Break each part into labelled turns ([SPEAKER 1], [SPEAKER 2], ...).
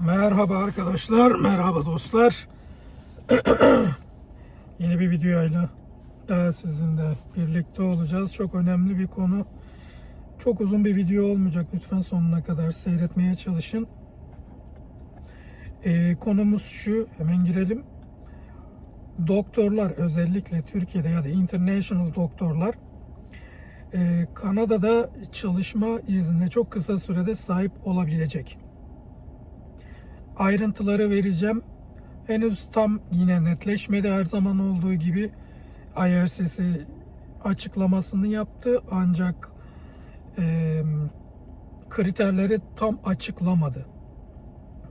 [SPEAKER 1] Merhaba arkadaşlar, merhaba dostlar. Yeni bir videoyla daha sizinle birlikte olacağız. Çok önemli bir konu. Çok uzun bir video olmayacak. Lütfen sonuna kadar seyretmeye çalışın. Ee, konumuz şu, hemen girelim. Doktorlar özellikle Türkiye'de ya da international doktorlar e, Kanada'da çalışma iznine çok kısa sürede sahip olabilecek ayrıntıları vereceğim. Henüz tam yine netleşmedi her zaman olduğu gibi. IRCC açıklamasını yaptı ancak e, kriterleri tam açıklamadı.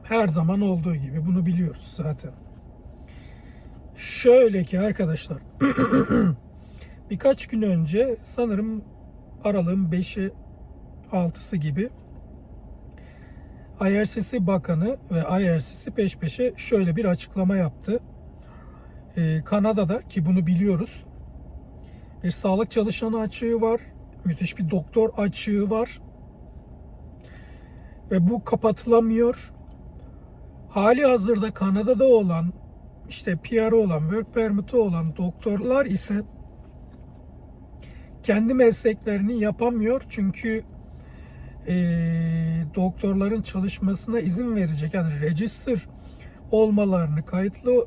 [SPEAKER 1] Her zaman olduğu gibi bunu biliyoruz zaten. Şöyle ki arkadaşlar birkaç gün önce sanırım aralığın 5'i 6'sı gibi IRCC Bakanı ve IRCC peş peşe şöyle bir açıklama yaptı. Ee, Kanada'da ki bunu biliyoruz bir sağlık çalışanı açığı var. Müthiş bir doktor açığı var. Ve bu kapatılamıyor. Hali hazırda Kanada'da olan işte PR'ı olan, work permit'i olan doktorlar ise kendi mesleklerini yapamıyor çünkü e, doktorların çalışmasına izin verecek yani register olmalarını, kayıtlı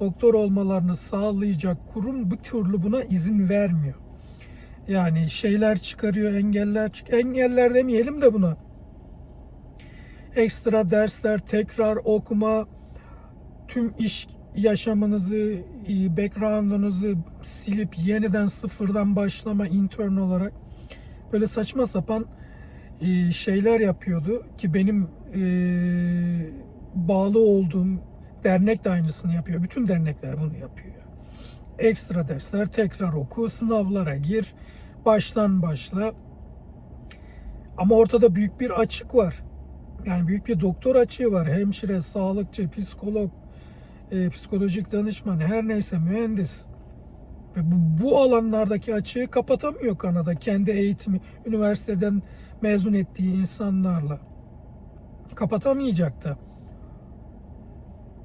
[SPEAKER 1] doktor olmalarını sağlayacak kurum bir türlü buna izin vermiyor. Yani şeyler çıkarıyor, engeller çık engeller demeyelim de buna. Ekstra dersler, tekrar okuma, tüm iş yaşamınızı, background'unuzu silip yeniden sıfırdan başlama intern olarak böyle saçma sapan e, şeyler yapıyordu ki benim e, bağlı olduğum dernek de aynısını yapıyor. Bütün dernekler bunu yapıyor. Ekstra dersler, tekrar oku, sınavlara gir, baştan başla. Ama ortada büyük bir açık var. Yani büyük bir doktor açığı var. Hemşire, sağlıkçı, psikolog, e, psikolojik danışman, her neyse mühendis. Ve bu, bu alanlardaki açığı kapatamıyor Kanada. Kendi eğitimi, üniversiteden mezun ettiği insanlarla. Kapatamayacak da.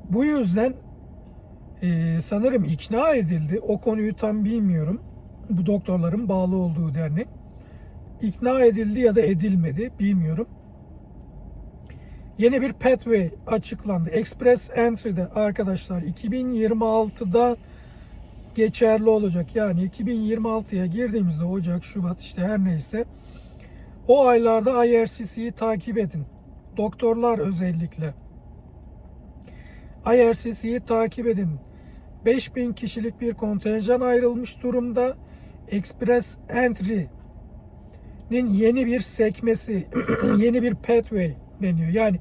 [SPEAKER 1] Bu yüzden e, sanırım ikna edildi. O konuyu tam bilmiyorum. Bu doktorların bağlı olduğu dernek. İkna edildi ya da edilmedi bilmiyorum. Yeni bir pathway açıklandı. Express Entry'de arkadaşlar 2026'da geçerli olacak. Yani 2026'ya girdiğimizde Ocak, Şubat işte her neyse o aylarda IRCC'yi takip edin. Doktorlar özellikle. IRCC'yi takip edin. 5000 kişilik bir kontenjan ayrılmış durumda. Express Entry'nin yeni bir sekmesi, yeni bir pathway deniyor. Yani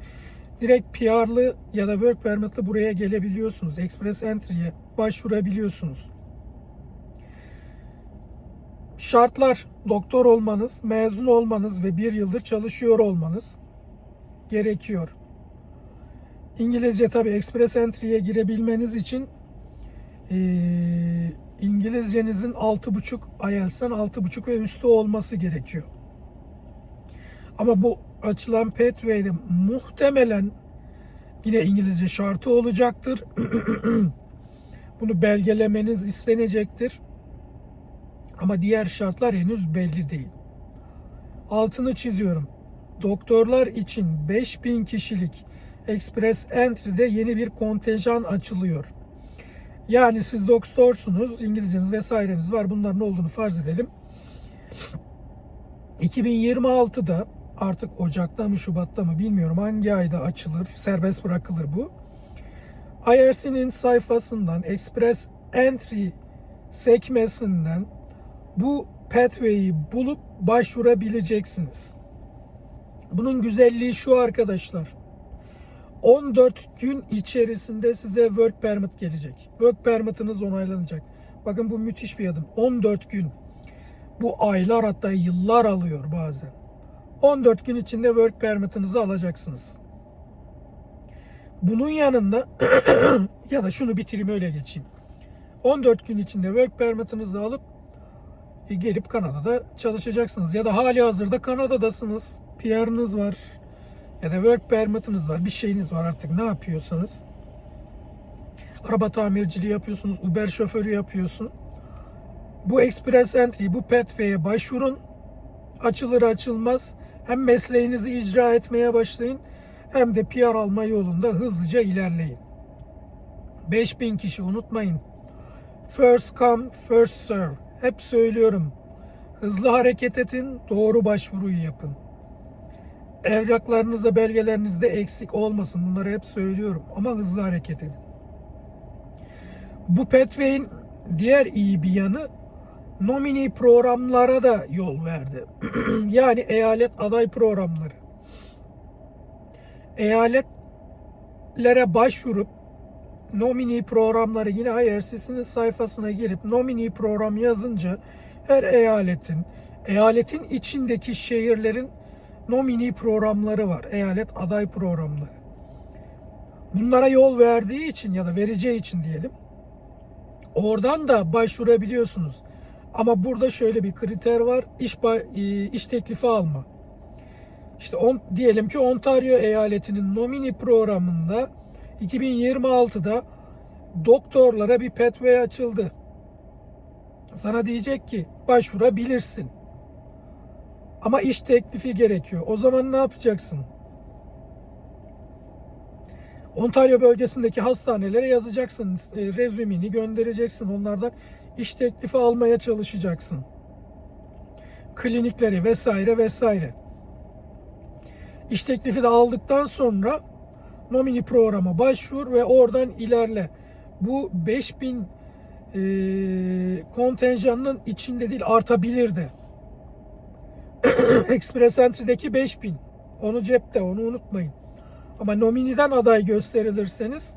[SPEAKER 1] direkt PR'lı ya da work permit'li buraya gelebiliyorsunuz. Express Entry'ye başvurabiliyorsunuz. Şartlar doktor olmanız, mezun olmanız ve bir yıldır çalışıyor olmanız gerekiyor. İngilizce tabi Express Entry'ye girebilmeniz için e, İngilizcenizin 6.5 IELTS'ten 6.5 ve üstü olması gerekiyor. Ama bu açılan Pathway'de muhtemelen yine İngilizce şartı olacaktır. Bunu belgelemeniz istenecektir. Ama diğer şartlar henüz belli değil. Altını çiziyorum. Doktorlar için 5000 kişilik Express Entry'de yeni bir kontenjan açılıyor. Yani siz doktorsunuz, İngilizceniz vesaireniz var. Bunların olduğunu farz edelim. 2026'da artık Ocak'ta mı Şubat'ta mı bilmiyorum hangi ayda açılır, serbest bırakılır bu. IRC'nin sayfasından Express Entry sekmesinden bu pathway'i bulup başvurabileceksiniz. Bunun güzelliği şu arkadaşlar. 14 gün içerisinde size work permit gelecek. Work permitiniz onaylanacak. Bakın bu müthiş bir adım. 14 gün. Bu aylar hatta yıllar alıyor bazen. 14 gün içinde work permitinizi alacaksınız. Bunun yanında ya da şunu bitireyim öyle geçeyim. 14 gün içinde work permitinizi alıp gelip Kanada'da çalışacaksınız. Ya da hali hazırda Kanada'dasınız. PR'ınız var. ya da work permit'iniz var, bir şeyiniz var artık ne yapıyorsanız. Araba tamirciliği yapıyorsunuz, Uber şoförü yapıyorsun. Bu Express Entry, bu Pathway'e başvurun. Açılır açılmaz hem mesleğinizi icra etmeye başlayın hem de PR alma yolunda hızlıca ilerleyin. 5000 kişi unutmayın. First come, first serve. Hep söylüyorum. Hızlı hareket edin, doğru başvuruyu yapın. Evraklarınızda, belgelerinizde eksik olmasın. Bunları hep söylüyorum. Ama hızlı hareket edin. Bu Pathway'in diğer iyi bir yanı nomini programlara da yol verdi. yani eyalet aday programları. Eyaletlere başvurup nomini programları yine IRC'sinin sayfasına girip nomini program yazınca her eyaletin, eyaletin içindeki şehirlerin nomini programları var. Eyalet aday programları. Bunlara yol verdiği için ya da vereceği için diyelim. Oradan da başvurabiliyorsunuz. Ama burada şöyle bir kriter var. İş e, iş teklifi alma. İşte on, diyelim ki Ontario eyaletinin nomini programında 2026'da doktorlara bir pathway açıldı. Sana diyecek ki başvurabilirsin. Ama iş teklifi gerekiyor. O zaman ne yapacaksın? Ontario bölgesindeki hastanelere yazacaksın. E, rezümini göndereceksin. Onlardan iş teklifi almaya çalışacaksın. Klinikleri vesaire vesaire. İş teklifi de aldıktan sonra nomini programa başvur ve oradan ilerle. Bu 5000 e, kontenjanının içinde değil artabilir de. Express Entry'deki 5000. Onu cepte onu unutmayın. Ama nominiden aday gösterilirseniz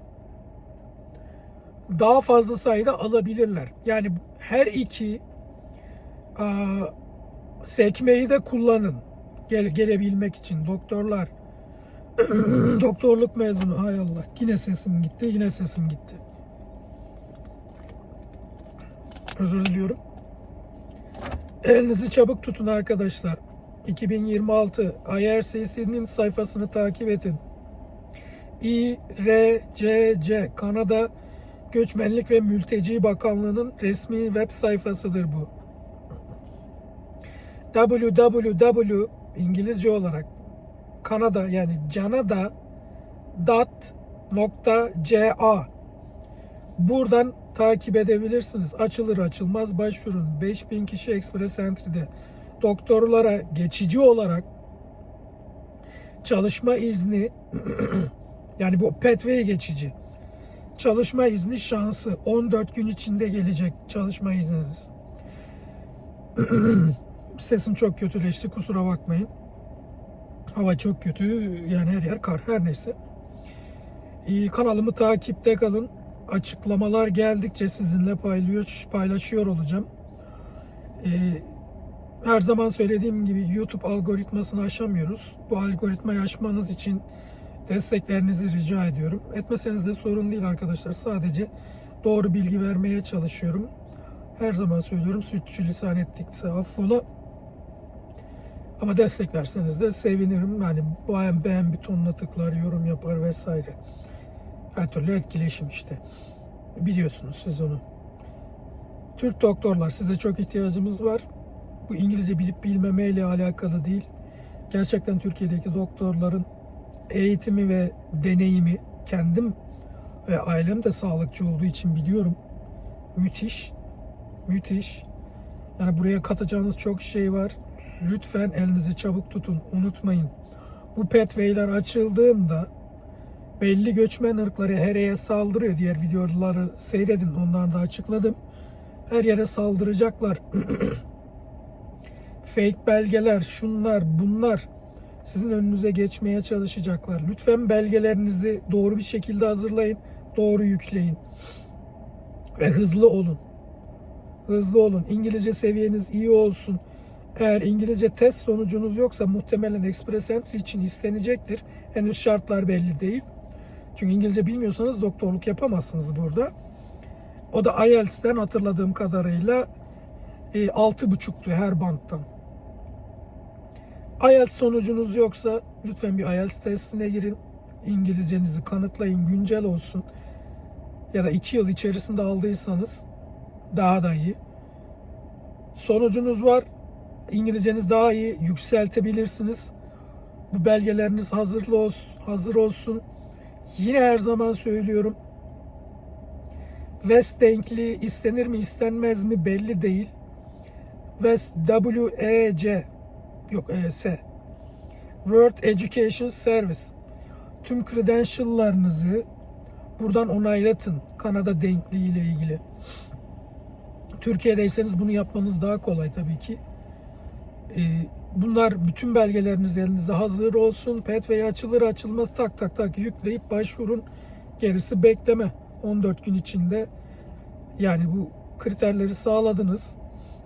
[SPEAKER 1] daha fazla sayıda alabilirler. Yani her iki a, sekmeyi de kullanın. Gel, gelebilmek için doktorlar doktorluk mezunu. Hay Allah. Yine sesim gitti yine sesim gitti. Özür diliyorum. Elinizi çabuk tutun arkadaşlar. 2026 IRCC'nin sayfasını takip edin. İRCC Kanada Göçmenlik ve Mülteci Bakanlığı'nın resmi web sayfasıdır bu. www İngilizce olarak Kanada yani Canada dot nokta ca buradan takip edebilirsiniz. Açılır açılmaz başvurun. 5000 kişi Express Entry'de doktorlara geçici olarak çalışma izni yani bu pathway geçici. Çalışma izni şansı 14 gün içinde gelecek çalışma izniniz. Sesim çok kötüleşti kusura bakmayın. Hava çok kötü yani her yer kar her neyse. Ee, kanalımı takipte kalın. Açıklamalar geldikçe sizinle paylaşıyor, paylaşıyor olacağım. Ee, her zaman söylediğim gibi YouTube algoritmasını aşamıyoruz. Bu algoritmayı aşmanız için desteklerinizi rica ediyorum. Etmeseniz de sorun değil arkadaşlar. Sadece doğru bilgi vermeye çalışıyorum. Her zaman söylüyorum sütçü lisan ettikse affola. Ama desteklerseniz de sevinirim. Yani beğen, beğen butonuna tıklar, yorum yapar vesaire. Her türlü etkileşim işte. Biliyorsunuz siz onu. Türk doktorlar size çok ihtiyacımız var. Bu İngilizce bilip bilmemeyle alakalı değil. Gerçekten Türkiye'deki doktorların eğitimi ve deneyimi kendim ve ailem de sağlıkçı olduğu için biliyorum. Müthiş. Müthiş. Yani buraya katacağınız çok şey var. Lütfen elinizi çabuk tutun. Unutmayın. Bu pathway'ler açıldığında belli göçmen ırkları her yere saldırıyor. Diğer videoları seyredin. Onları da açıkladım. Her yere saldıracaklar. Fake belgeler, şunlar, bunlar sizin önünüze geçmeye çalışacaklar. Lütfen belgelerinizi doğru bir şekilde hazırlayın, doğru yükleyin ve hızlı olun. Hızlı olun. İngilizce seviyeniz iyi olsun. Eğer İngilizce test sonucunuz yoksa muhtemelen Express Entry için istenecektir. Henüz şartlar belli değil. Çünkü İngilizce bilmiyorsanız doktorluk yapamazsınız burada. O da IELTS'ten hatırladığım kadarıyla e, 6.5'tu her banttan. IELTS sonucunuz yoksa Lütfen bir IELTS testine girin. İngilizcenizi kanıtlayın, güncel olsun. Ya da 2 yıl içerisinde aldıysanız daha da iyi. Sonucunuz var. İngilizceniz daha iyi yükseltebilirsiniz. Bu belgeleriniz hazırlı olsun, hazır olsun. Yine her zaman söylüyorum. West denkli istenir mi istenmez mi belli değil. West W-E-C yok E-S World Education Service tüm credential'larınızı buradan onaylatın Kanada denkliği ile ilgili. Türkiye'deyseniz bunu yapmanız daha kolay tabii ki. Ee, bunlar bütün belgeleriniz elinizde hazır olsun. Pathway açılır açılmaz tak tak tak yükleyip başvurun. Gerisi bekleme. 14 gün içinde yani bu kriterleri sağladınız.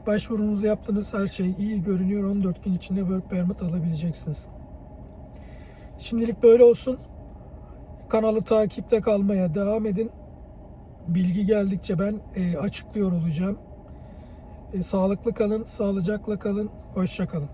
[SPEAKER 1] Başvurunuzu yaptınız. Her şey iyi görünüyor. 14 gün içinde work permit alabileceksiniz. Şimdilik böyle olsun. Kanalı takipte kalmaya devam edin. Bilgi geldikçe ben e, açıklıyor olacağım. E, sağlıklı kalın, sağlıcakla kalın, hoşça kalın.